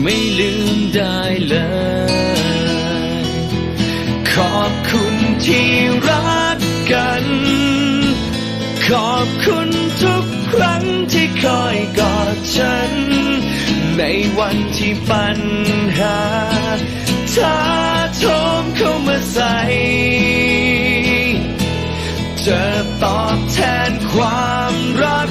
ไม่ลืมได้เลย ขอบคุณที่รักกัน ขอบคุณทุกครั้งที่คอยกอดฉัน ในวันที่ปัญหาท้าโถมเข้ามาใส่จะตอบแทนความรัก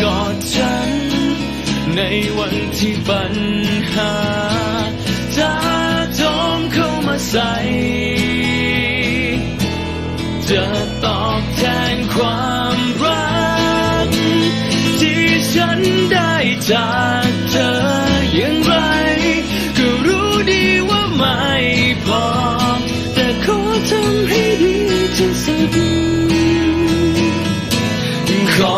กอดฉัน ในวันที่ปัญหาท้าจมเข้ามาใส่จะตอบแทนความรัก ที่ฉันได้จากเธออย่างไร ก็รู้ดีว่าไม่พอ แต่ขอทำให้ดีที่สุด